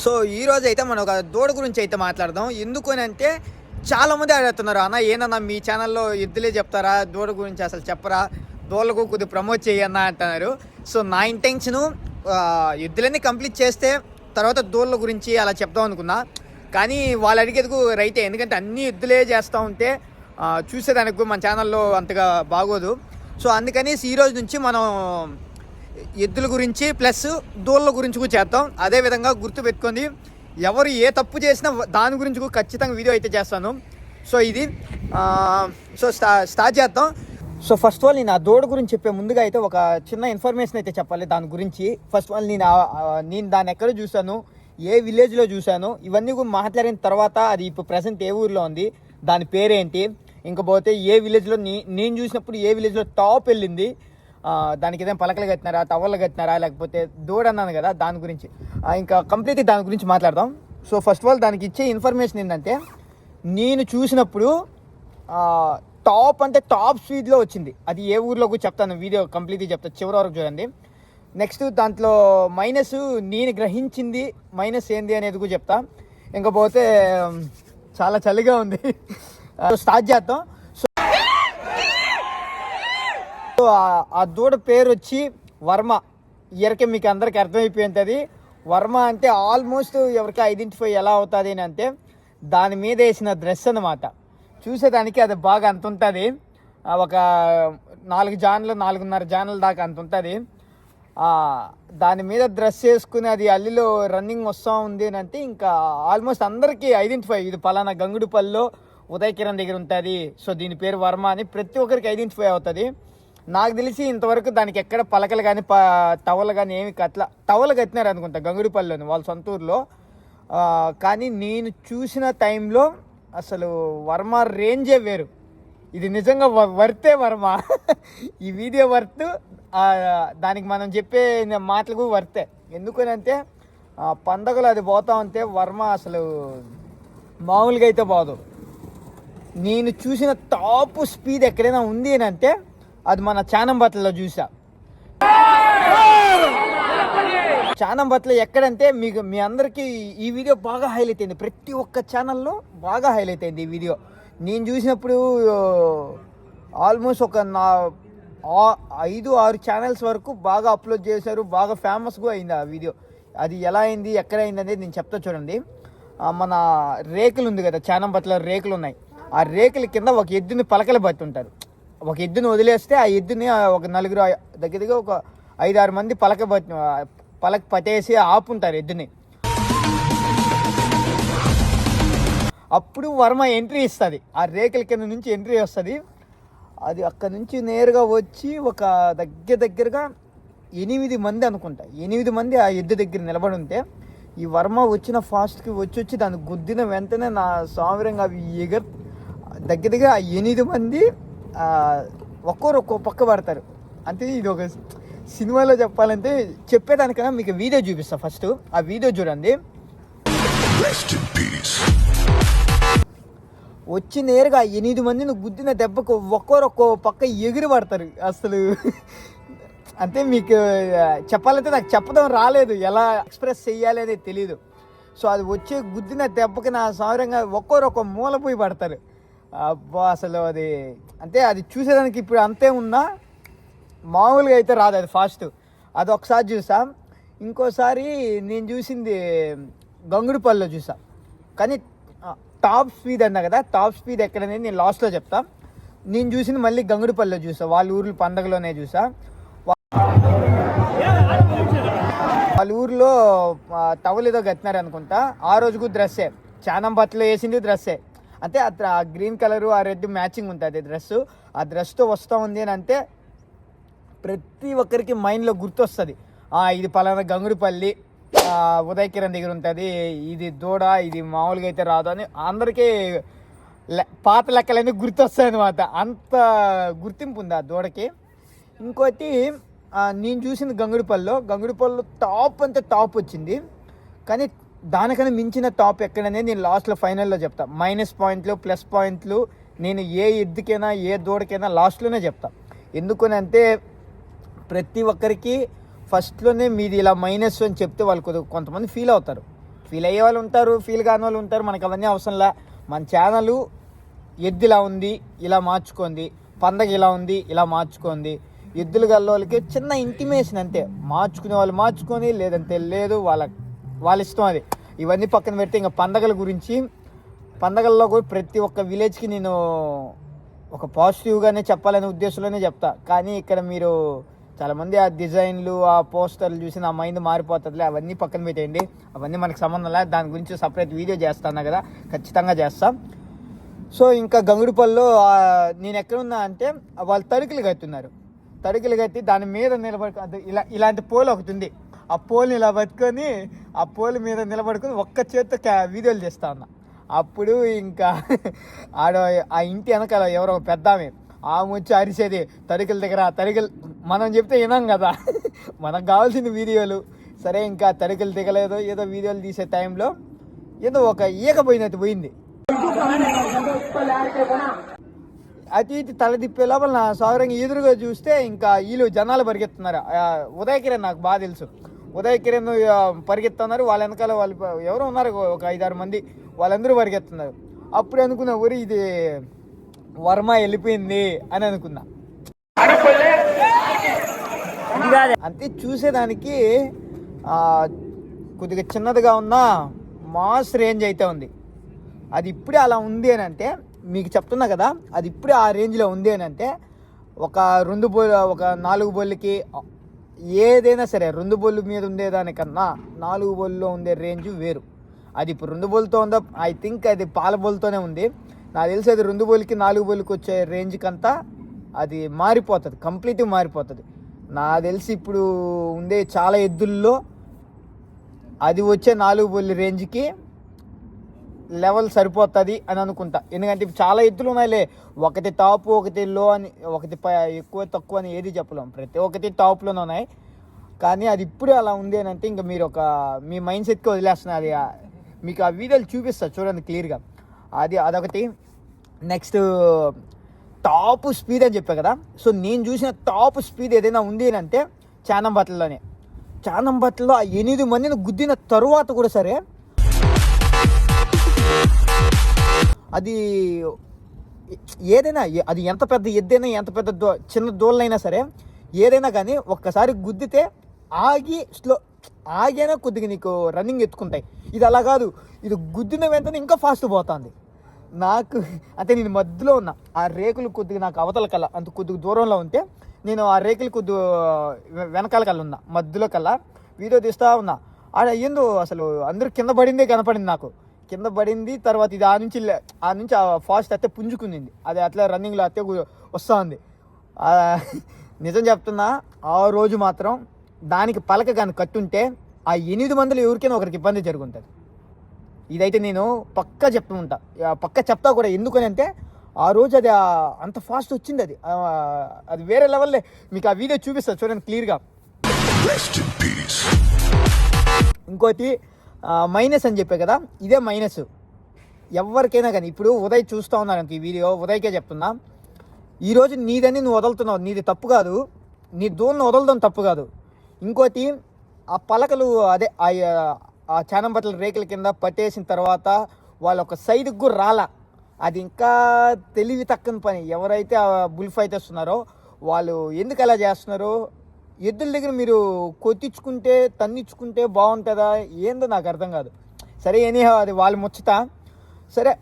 So ఈ రోజు అయితే మనం ఒక దూడ గురించి అయితే మాట్లాడదాం. ఎందుకు అని అంటే చాలా మంది అడుగుతున్నారు అన్న ఏందన్నా మీ ఛానల్లో ఎద్దులే చెప్తారా? దూడ గురించి అసలు చెప్పరా? దూడలకు కొద్దిగా ప్రమోట్ చేయన్నా అంటున్నారు. సో నా ఇంటెన్షను ఎద్దులన్నీ కంప్లీట్ చేస్తే తర్వాత దూడల గురించి అలా చెప్దాం అనుకున్నా. కానీ వాళ్ళు అడిగేందుకు రైతే ఎందుకంటే అన్ని ఎద్దులే చేస్తూ ఉంటే చూసేదానికి మన ఛానల్లో అంతగా బాగోదు. సో అందుకని ఈ రోజు నుంచి మనం ఎద్దుల గురించి ప్లస్ దూళ్ళ గురించి కూడా చేద్దాం. అదే విధంగా గుర్తు పెట్టుకొని ఎవరు ఏ తప్పు చేసినా దాని గురించి కూడా ఖచ్చితంగా వీడియో అయితే చేస్తాను. సో ఇది సో స్టా స్టార్ట్ చేద్దాం. సో ఫస్ట్ ఆఫ్ ఆల్ నేను ఆ దూడ గురించి చెప్పే ముందుగా అయితే ఒక చిన్న ఇన్ఫర్మేషన్ అయితే చెప్పాలి దాని గురించి. ఫస్ట్ ఆఫ్ ఆల్ నేను నేను దాన్ని ఎక్కడ చూశాను ఏ విలేజ్లో చూశాను ఇవన్నీ కూడా మాట్లాడిన తర్వాత అది ఇప్పుడు ప్రజెంట్ ఏ ఊర్లో ఉంది దాని పేరేంటి ఇంకపోతే ఏ విలేజ్లో నీ నేను చూసినప్పుడు ఏ విలేజ్లో టాప్ వెళ్ళింది దానికి ఏదైనా పలకలు కట్టినారా టవర్లు కట్టినారా లేకపోతే దూడ అన్నాను కదా దాని గురించి. ఇంకా కంప్లీట్గా దాని గురించి మాట్లాడదాం. సో ఫస్ట్ ఆఫ్ ఆల్ దానికి ఇచ్చే ఇన్ఫర్మేషన్ ఏంటంటే నేను చూసినప్పుడు టాప్ అంటే టాప్ స్పీడ్లో వచ్చింది. అది ఏ ఊర్లోకి కూడా చెప్తాను వీడియో కంప్లీట్గా చెప్తాను చివరి వరకు చూడండి. నెక్స్ట్ దాంట్లో మైనస్ నేను గ్రహించింది మైనస్ ఏంది అనేది కూడా చెప్తా. ఇంకపోతే చాలా చలిగా ఉంది. స్టార్ట్ చేద్దాం సో ఆ- ఆ దూడ పేరు వచ్చి వర్మ. ఇయర్కి మీకు అందరికి అర్థమైపోయింది వర్మ అంటే ఆల్మోస్ట్ ఎవరికి ఐడెంటిఫై ఎలా అవుతుంది అని అంటే దాని మీద వేసిన డ్రెస్ అన్నమాట. చూసేదానికి అది బాగా అంత ఉంటుంది. ఒక నాలుగు జాన్లు నాలుగున్నర జాన్ల దాకా అంత ఉంటుంది. దాని మీద డ్రెస్ వేసుకుని అది అల్లిలో రన్నింగ్ వస్తూ ఉంది అని అంటే ఇంకా ఆల్మోస్ట్ అందరికీ ఐడెంటిఫై ఇది పలానా గంగుడుపల్లిలో ఉదయ్ కిరణ్ దగ్గర ఉంటుంది. సో దీని పేరు వర్మ అని ప్రతి ఒక్కరికి ఐడెంటిఫై అవుతుంది. నాకు తెలిసి ఇంతవరకు దానికి ఎక్కడ పలకలు కానీ ప టవలు కానీ ఏమి కట్ల టవలు కట్టినారు అనుకుంటా గంగుడిపల్లిలోని వాళ్ళ సొంత ఊర్లో. కానీ నేను చూసిన టైంలో అసలు వర్మ రేంజే వేరు. ఇది నిజంగా వ- వర్తే వర్మ. ఈ వీడియో వర్త్ దానికి మనం చెప్పే మాటలకు వర్తే. ఎందుకనంటే పండగలు అది పోతా ఉంటే వర్మ అసలు మామూలుగా అయితే పోదు. నేను చూసిన టాప్ స్పీడ్ ఎక్కడైనా ఉంది అని అంటే అది మన చానంబట్లలో చూసా. చానంబట్ల ఎక్కడంటే మీకు మీ అందరికీ ఈ వీడియో బాగా హైలైట్ అయింది. ప్రతి ఒక్క ఛానల్లో బాగా హైలైట్ అయింది ఈ వీడియో. నేను చూసినప్పుడు ఆల్మోస్ట్ ఒక నా ఐదు ఆరు ఛానల్స్ వరకు బాగా అప్లోడ్ చేశారు బాగా ఫేమస్గా అయింది ఆ వీడియో. అది ఎలా అయింది ఎక్కడ అయింది అనేది నేను చెప్తా చూడండి. మన రేకులు ఉంది కదా చానం పట్ల రేకులు ఉన్నాయి. ఆ రేకుల కింద ఒక ఎద్దుని పలకలు పట్టి ఉంటారు ఒక ఎద్దుని వదిలేస్తే ఆ ఎద్దుని ఒక నలుగురు దగ్గరగా ఒక ఐదు ఆరు మంది పలక పలక పట్టేసి ఆపుంటారు ఎద్దుని. అప్పుడు వర్మ ఎంట్రీ ఇస్తుంది. ఆ రేకుల కింద నుంచి ఎంట్రీ వస్తుంది. అది అక్కడ నుంచి నేరుగా వచ్చి ఒక దగ్గర దగ్గరగా ఎనిమిది మంది అనుకుంటా. ఎనిమిది మంది ఆ ఎద్దు దగ్గర నిలబడి ఉంటే ఈ వర్మ వచ్చిన ఫాస్ట్కి వచ్చి వచ్చి దాన్ని గుద్దిన వెంటనే నా సామిరంగా అవి ఎగర్ దగ్గర దగ్గర ఆ ఎనిమిది మంది ఒక్కొరు ఒక్కో పక్క పడతారు. అంటే ఇది ఒక సినిమాలో చెప్పాలంటే చెప్పేదానికన్నా మీకు వీడియో చూపిస్తా ఫస్ట్. ఆ వీడియో చూడండి. వచ్చి నేరుగా ఎనిమిది మందిని గుద్దిన దెబ్బకు ఒక్కొరు ఒక్కో పక్క ఎగిరి పడతారు అసలు. అంటే మీకు చెప్పాలంటే నాకు చెప్పడం రాలేదు. ఎలా ఎక్స్ప్రెస్ చెయ్యాలి అనేది తెలియదు సో అది వచ్చే గుద్దిన దెబ్బకి నా సాధారణంగా ఒక్కొరు ఒక్కో మూల పోయి పడతారు. అబ్బా అసలు అది అంటే అది చూసేదానికి ఇప్పుడు అంతే ఉన్నా మామూలుగా అయితే రాదు అది ఫాస్ట్ అది ఒకసారి చూసా. ఇంకోసారి నేను చూసింది గంగుడిపల్లిలో చూసా. కానీ టాప్ స్పీడ్ అన్నా కదా టాప్ స్పీడ్ ఎక్కడనేది నేను లాస్ట్లో చెప్తా. నేను చూసింది మళ్ళీ గంగుడిపల్లిలో చూసా. వాళ్ళ ఊర్లో పండగలోనే చూసా. వాళ్ళ ఊర్లో టవల్ ఏదో కట్టినారు అనుకుంటా ఆ రోజుకు డ్రెస్సే చానం బట్టలు వేసింది డ్రెస్సే అంటే ఆ గ్రీన్ కలరు ఆ రెడ్ మ్యాచింగ్ ఉంటుంది డ్రెస్ ఆ డ్రెస్తో వస్తూ ఉంది అని అంటే ప్రతి ఒక్కరికి మైండ్లో గుర్తొస్తుంది. ఇది పలానా గంగుడిపల్లి ఆ, ఉదయ్ కిరణ్ దగ్గర ఉంటుంది. ఇది దూడ ఇది మామూలుగా అయితే రాదు అని అందరికీ లె- పాత లెక్కలన్నీ గుర్తొస్తాయి అనమాట అంత గుర్తింపు ఉంది ఆ దూడకి. ఇంకోటి నేను చూసింది గంగుడిపల్లిలో గంగుడిపల్లిలో టాప్ అంటే టాప్ వచ్చింది. కానీ దానికన్నా మించిన టాప్ ఎక్కడనేది నేను లాస్ట్లో ఫైనల్లో చెప్తా. మైనస్ పాయింట్లు ప్లస్ పాయింట్లు నేను ఏ ఎద్దుకైనా ఏ దూడకైనా లాస్ట్లోనే చెప్తా. ఎందుకని అంటే ప్రతి ఒక్కరికి ఫస్ట్లోనే మీది ఇలా మైనస్ అని చెప్తే వాళ్ళు కొద్దిగా కొంతమంది ఫీల్ అవుతారు. ఫీల్ అయ్యే వాళ్ళు ఉంటారు ఫీల్ కాని వాళ్ళు ఉంటారు మనకి అవన్నీ అవసరంలా మన ఛానల్ ఎద్దు ఇలా ఉంది ఇలా మార్చుకోండి. పండగ ఇలా ఉంది ఇలా మార్చుకోండి. ఎద్దులు గల్లోళ్ళకి చిన్న ఇంటిమేషన్ అంతే. మార్చుకునే వాళ్ళు మార్చుకొని లేదంటే లేదు వాళ్ళ వాళ్ళ ఇష్టం అది. ఇవన్నీ పక్కన పెడితే ఇంకా పండగల గురించి పండగల్లో కూడా ప్రతి ఒక్క విలేజ్కి నేను ఒక పాజిటివ్గానే చెప్పాలనే ఉద్దేశంలోనే చెప్తా. కానీ ఇక్కడ మీరు చాలామంది ఆ డిజైన్లు ఆ పోస్టర్లు చూసి నా మైండ్ మారిపోతుందిలే అవన్నీ పక్కన పెట్టేయండి. అవన్నీ మనకు సంబంధం లేదు దాని గురించి సపరేట్ వీడియో చేస్తాను కదా ఖచ్చితంగా చేస్తాం. సో ఇంకా గంగుడిపల్లిలో నేను ఎక్కడున్నా అంటే వాళ్ళు తడుకులు కట్టున్నారు తడుకులు కట్టి దాని మీద నిలబడి ఇలా ఇలాంటి పోల్ ఒకటి ఉంది. ఆ పోల్ని ఇలా పట్టుకొని ఆ పోల్ మీద నిలబడుకొని ఒక్క చేత్తో క్యా- వీడియోలు చేస్తా ఉన్నా అప్పుడు ఇంకా ఆడ ఆ ఇంటి వెనకాల ఎవరో ఒక పెద్ద ఆమె ఆమె వచ్చి అరిసేది తరికల దగ్గర తడికలు మనం చెప్తే వినాం కదా. మనకు కావాల్సిన వీడియోలు. సరే ఇంకా తడికలు దిగలేదు ఏదో వీడియోలు తీసే టైంలో ఏదో ఒక ఈక పోయినట్టు పోయింది. అటు ఇటు తల తిప్పే లోపల నా సౌరంగా ఎదురుగా చూస్తే ఇంకా వీళ్ళు జనాలు పరిగెత్తున్నారు. ఉదయకిరే నాకు బాగా తెలుసు. ఉదయ్ కిరణ్ పరిగెత్తున్నారు. వాళ్ళ వెనకాల వాళ్ళు ఎవరో ఉన్నారు ఒక ఐదారు మంది. వాళ్ళందరూ పరిగెత్తున్నారు. అప్పుడు అనుకున్నా ఊరి ఇది వర్మ వెళ్ళిపోయింది అని అనుకున్నా. అంతే చూసేదానికి కొద్దిగా చిన్నదిగా ఉన్న మాస్ రేంజ్ అయితే ఉంది. అది ఇప్పుడే అలా ఉంది అని అంటే మీకు చెప్తున్నా కదా అది ఇప్పుడే ఆ రేంజ్లో ఉంది అని అంటే ఒక రెండు బోల్ ఒక నాలుగు బోళ్ళకి ఏదైనా సరే రెండు బోళ్ళు మీద ఉండేదానికన్నా నాలుగు బోల్లో ఉండే రేంజ్ వేరు. అది ఇప్పుడు రెండు బోల్తో ఉందో ఐ థింక్ అది పాల బోల్తోనే ఉంది. నాకు తెలిసి అది రెండు బోల్కి నాలుగు బోల్కి వచ్చే రేంజ్కి అంతా అది మారిపోతుంది కంప్లీట్గా మారిపోతుంది. నాకు తెలిసి ఇప్పుడు ఉండే చాలా ఎద్దుల్లో అది వచ్చే నాలుగు బొల్లి రేంజ్కి లెవెల్ సరిపోతుంది అని అనుకుంటా. ఎందుకంటే చాలా ఎత్తులు ఉన్నాయిలే. ఒకటి టాప్ ఒకటి లో అని ఒకటి ఎక్కువ తక్కువ అని ఏది చెప్పలేం. ప్రతి ఒక్కటి టాప్లోనే ఉన్నాయి. కానీ అది ఇప్పుడే అలా ఉంది అని అంటే ఇంకా మీరు ఒక మీ మైండ్ సెట్కి వదిలేస్తున్నారు అది మీకు ఆ వీడియోలు చూపిస్తా చూడండి క్లియర్గా. అది అదొకటి. నెక్స్ట్ టాప్ స్పీడ్ అని చెప్పా కదా. సో నేను చూసిన టాప్ స్పీడ్ ఏదైనా ఉంది అని అంటే చానం బట్టల్లోనే. చానం బట్టల్లో ఆ ఎనిమిది మందిని గుద్దిన తరువాత కూడా సరే అది ఏదైనా అది ఎంత పెద్ద ఎద్దైనా ఎంత పెద్ద దో చిన్న దోళ్ళైనా సరే ఏదైనా కానీ ఒక్కసారి గుద్దితే ఆగి స్లో ఆగైనా కొద్దిగా నీకు రన్నింగ్ ఎత్తుకుంటాయి. ఇది అలా కాదు. ఇది గుద్దిన వెంటనే ఇంకా ఫాస్ట్ పోతుంది. నాకు అంటే నేను మధ్యలో ఉన్నా. ఆ రేకులు కొద్దిగా నాకు అవతల కల్లా అంత కొద్దిగా దూరంలో ఉంటే నేను ఆ రేకులు కొద్ది వెనకాల కల్లా ఉన్నా మధ్యలో కల్లా. వీడియో తీస్తా ఉన్నా. ఆడ ఏందో అసలు అందరూ కింద పడిందే కనపడింది నాకు. కింద పడింది తర్వాత ఇది ఆ నుంచి ఆ నుంచి ఆ ఫాస్ట్ అయితే పుంజుకుంది అది అట్లా రన్నింగ్లో అయితే వస్తూ ఉంది నిజం చెప్తున్నా ఆ రోజు మాత్రం దానికి పలక కానీ కట్టుంటే ఆ ఎనిమిది మందిలో ఎవరికైనా ఒకరికి ఇబ్బంది జరుగుతుంది ఇదైతే నేను పక్కా చెప్తూ ఉంటా. పక్కా చెప్తా కూడా ఎందుకని అంటే ఆ రోజు అది అంత ఫాస్ట్ వచ్చింది అది. అది వేరే లెవెల్లే. మీకు ఆ వీడియో చూపిస్తా చూడండి క్లియర్గా. ఇంకోటి మైనస్ అని చెప్పే కదా ఇదే మైనస్ ఎవరికైనా కానీ ఇప్పుడు ఉదయ్ చూస్తూ ఉన్నాను ఈ వీడియో ఉదయ్కే చెప్తున్నా. ఈరోజు నీదని నువ్వు వదులుతున్నావు నీది తప్పు కాదు. నీ దూన్ని వదలడం తప్పు కాదు. ఇంకోటి ఆ పలకలు అదే ఆ ఆ చానం బట్టల రేకుల కింద పట్టేసిన తర్వాత వాళ్ళ ఒక సైడ్కి కూడా రాలా. అది ఇంకా తెలివి తక్కని పని. ఎవరైతే ఆ బుల్ ఫైటర్స్ వస్తున్నారో వాళ్ళు ఎందుకు అలా చేస్తున్నారో ఎద్దుల దగ్గర మీరు కొట్టించుకుంటే తన్నించుకుంటే బాగుంటుందా? ఏందో నాకు అర్థం కాదు. సరే ఎనీ అది వాళ్ళు ముచ్చట. సరే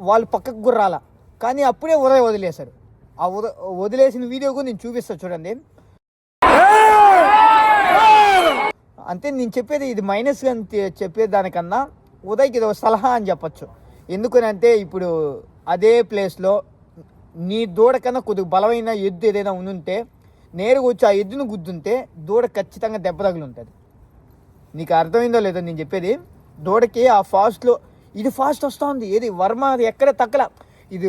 వాళ్ళు పక్కకు గుర్రాల. కానీ అప్పుడే ఉదయం వదిలేశారు. ఆ ఉద వదిలేసిన వీడియో కూడా నేను చూపిస్తాను చూడండి. అంతే నేను చెప్పేది ఇది మైనస్ అని తె- చెప్పేది దానికన్నా ఉదయ్కి ఇది ఒక సలహా అని చెప్పొచ్చు. ఎందుకని అంటే ఇప్పుడు అదే ప్లేస్లో నీ దూడకన్నా కొద్దిగా బలమైన ఎద్దు ఏదైనా ఉండుంటే నేరుగా వచ్చి ఆ ఎద్దును గుద్దుంటే దూడ ఖచ్చితంగా దెబ్బ తగిలి ఉంటుంది నీకు అర్థమైందో లేదో నేను చెప్పేది దూడకి ఆ ఫాస్ట్లో ఇది ఫాస్ట్ వస్తుంది ఏది వర్మ అది ఎక్కడ తగ్గల ఇది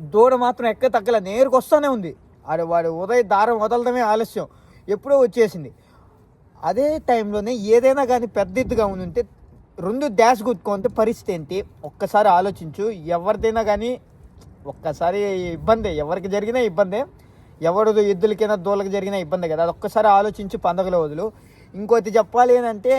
దూడ మాత్రం ఎక్కడ తగ్గల నేరుకు వస్తూనే ఉంది. ఆడు వాడు ఉదయ దారం వదలడమే ఆలస్యం ఎప్పుడో వచ్చేసింది. అదే టైంలోనే ఏదైనా కానీ పెద్ద ఎత్తుగా ఉంటే రెండు డాష్ గుద్దుకుంటే పరిస్థితి ఏంటి? ఒక్కసారి ఆలోచించు ఎవరిదైనా కానీ ఒక్కసారి ఇబ్బందే ఎవరికి జరిగినా ఇబ్బందే. ఎవరిదో ఎద్దులకైనా దూళ్ళకి జరిగిన ఇబ్బంది కదా. అది ఒక్కసారి ఆలోచించి పండగలో వదులు. ఇంకోటి చెప్పాలి అని అంటే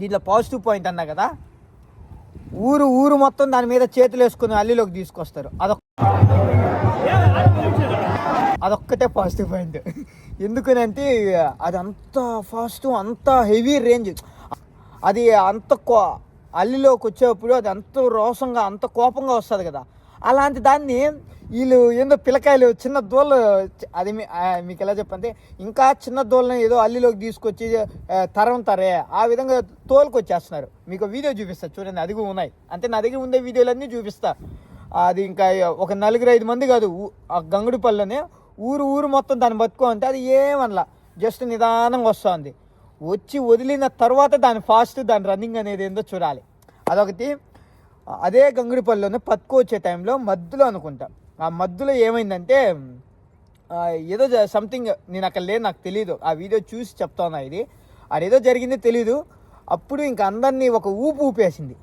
దీంట్లో పాజిటివ్ పాయింట్ అన్నా కదా. ఊరు ఊరు మొత్తం దాని మీద చేతులు వేసుకుని అల్లిలోకి తీసుకొస్తారు. అదొక అదొక్కటే పాజిటివ్ పాయింట్ ఎందుకనంటే అది అంత ఫాస్ట్ అంత హెవీ రేంజ్ అది అంత కో అల్లిలోకి వచ్చేటప్పుడు అది అంత రోషంగా అంత కోపంగా వస్తుంది కదా. అలాంటి దాన్ని వీళ్ళు ఏందో పిల్లకాయలు చిన్న దోళ్ళు అది మీకు ఎలా చెప్పండి ఇంకా చిన్న దోళ్ళని ఏదో అల్లిలోకి తీసుకొచ్చి తరం తరే ఆ విధంగా తోలుకొచ్చేస్తున్నారు. మీకు వీడియో చూపిస్తా చూడండి అది ఉన్నాయి. అంటే నా దగ్గర ఉండే వీడియోలన్నీ చూపిస్తా. అది ఇంకా ఒక నలుగురు ఐదు మంది కాదు ఆ గంగుడిపల్లిలోనే ఊరు ఊరు మొత్తం దాన్ని పట్టుకో అది ఏమనలా. జస్ట్ నిదానంగా వస్తుంది. వచ్చి వదిలిన తర్వాత దాని ఫాస్ట్ దాని రన్నింగ్ అనేది ఏందో చూడాలి. అదొకటి. అదే గంగుడిపల్లిలోనే పత్కు వచ్చే టైంలో మధ్యలో అనుకుంటా. ఆ మధ్యలో ఏమైందంటే ఏదో సంథింగ్ నేను అక్కడ లేదు నాకు తెలియదు ఆ వీడియో చూసి చెప్తాను ఇది? అదేదో జరిగింది తెలీదు. అప్పుడు ఇంకా అందరినీ ఒక ఊపు ఊపేసింది.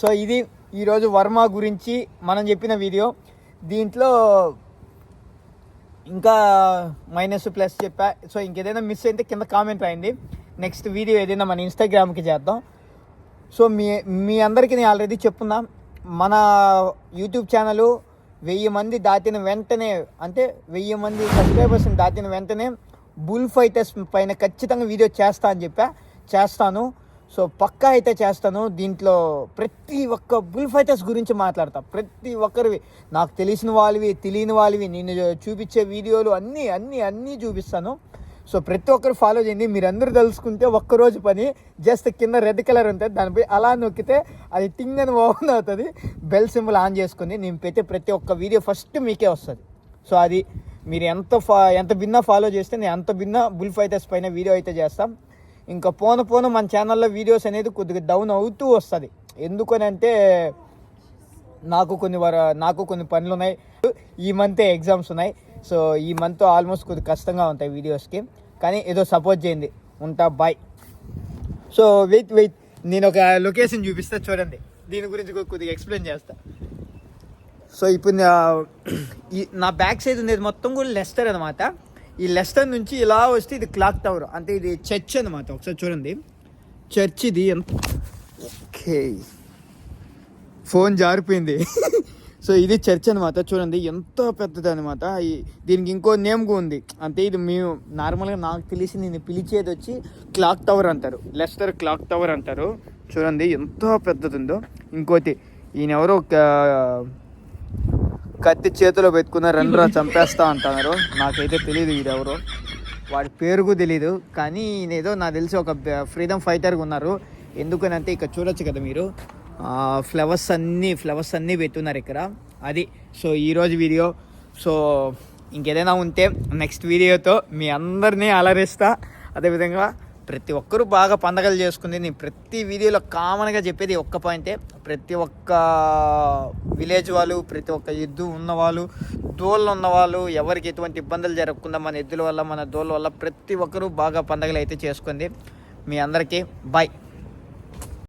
సో ఇది ఈరోజు వర్మ గురించి మనం చెప్పిన వీడియో. దీంట్లో ఇంకా మైనస్ ప్లస్ చెప్పా. సో ఇంకేదైనా మిస్ అయితే కింద కామెంట్ రాయండి. నెక్స్ట్ వీడియో ఏదైనా మన ఇన్స్టాగ్రామ్కి చేద్దాం. సో మీ మీ అందరికీ నేను ఆల్రెడీ చెప్పున్నా మన యూట్యూబ్ ఛానల్ వెయ్యి మంది దాటిన వెంటనే అంటే వెయ్యి మంది సబ్స్క్రైబర్స్ని దాటిన వెంటనే బుల్ ఫైటర్స్ పైన ఖచ్చితంగా వీడియో చేస్తా అని చెప్పా చేస్తాను. సో పక్కా అయితే చేస్తాను. దీంట్లో ప్రతి ఒక్క బుల్ ఫైటర్స్ గురించి మాట్లాడతా. ప్రతి ఒక్కరివి నాకు తెలిసిన వాళ్ళవి తెలియని వాళ్ళవి నేను చూపించే వీడియోలు అన్నీ అన్నీ అన్నీ చూపిస్తాను. సో ప్రతి ఒక్కరు ఫాలో చేయండి. మీరు అందరూ తెలుసుకుంటే ఒక్కరోజు పని జస్ట్ కింద రెడ్ కలర్ ఉంటుంది. దానిపై అలా నొక్కితే అది టింగ్ అని ఓపెన్ అవుతుంది. బెల్ సింబల్ ఆన్ చేసుకుని నేను పెట్టే ప్రతి ఒక్క వీడియో ఫస్ట్ మీకే వస్తుంది. సో అది మీరు ఎంత ఫా ఎంత భిన్న ఫాలో చేస్తే నేను అంత భిన్న బుల్ ఫైటర్స్ పైన వీడియో అయితే చేస్తాం. ఇంకా పోన పోను మన ఛానల్లో వీడియోస్ అనేది కొద్దిగా డౌన్ అవుతూ వస్తుంది. ఎందుకని అంటే నాకు కొన్ని వర నాకు కొన్ని పనులు ఉన్నాయి ఈ మంతే ఎగ్జామ్స్ ఉన్నాయి. సో ఈ మంత్ ఆల్మోస్ట్ కొద్దిగా కష్టంగా ఉంటాయి వీడియోస్కి కానీ ఏదో సపోర్ట్ చేయండి. ఉంటా బాయ్ సో వెయిట్ వెయిట్ నేను ఒక లొకేషన్ చూపిస్తా చూడండి. దీని గురించి కొద్దిగా ఎక్స్ప్లెయిన్ చేస్తా. సో ఇప్పుడు నా ఈ నా బ్యాక్ సైడ్ ఉండేది మొత్తం కూడా లెస్టర్ అనమాట ఈ లెస్టర్ నుంచి ఇలా వస్తే ఇది క్లాక్ టవర్ అంటే ఇది చర్చ్ అనమాట ఒకసారి చూడండి. చర్చ్ ఇది ఓకే ఫోన్ జారిపోయింది. సో ఇది చర్చ్ అనమాట చూడండి ఎంతో పెద్దది అనమాట దీనికి ఇంకో నేమ్ ఉంది. అంటే ఇది మేము నార్మల్గా నాకు తెలిసి నేను పిలిచేది వచ్చి క్లాక్ టవర్ అంటారు. లెస్టర్ క్లాక్ టవర్ అంటారు. చూడండి ఎంత పెద్దది ఉందో ఇంకోటి ఈయన ఎవరో ఒక కత్తి చేతిలో పెట్టుకున్న రెండు చంపేస్తా అంటున్నారు. నాకైతే తెలియదు వీడెవరో వాడి పేరుకు తెలియదు కానీ ఈయన ఏదో నాకు తెలిసి ఒక ఫ్రీడమ్ ఫైటర్గా ఉన్నారు. ఎందుకనంటే ఇక్కడ చూడొచ్చు కదా మీరు. ఫ్లవర్స్ అన్నీ ఫ్లవర్స్ అన్నీ పెట్టున్నారు ఇక్కడ. అది సో ఈరోజు వీడియో సో ఇంకేదైనా ఉంటే నెక్స్ట్ వీడియోతో మీ అందరినీ అలరిస్తా. అదేవిధంగా ప్రతి ఒక్కరూ బాగా పండగలు చేసుకుంది. నేను ప్రతి వీడియోలో కామన్గా చెప్పేది ఒక్క పాయింటే ప్రతి ఒక్క విలేజ్ వాళ్ళు ప్రతి ఒక్క ఎద్దు ఉన్నవాళ్ళు దోళ్ళు ఉన్నవాళ్ళు ఎవరికి ఎటువంటి ఇబ్బందులు జరగకుండా మన ఎద్దుల వల్ల మన దోళ్ళ వల్ల ప్రతి ఒక్కరూ బాగా పండగలు అయితే చేసుకుంది. మీ అందరికీ బాయ్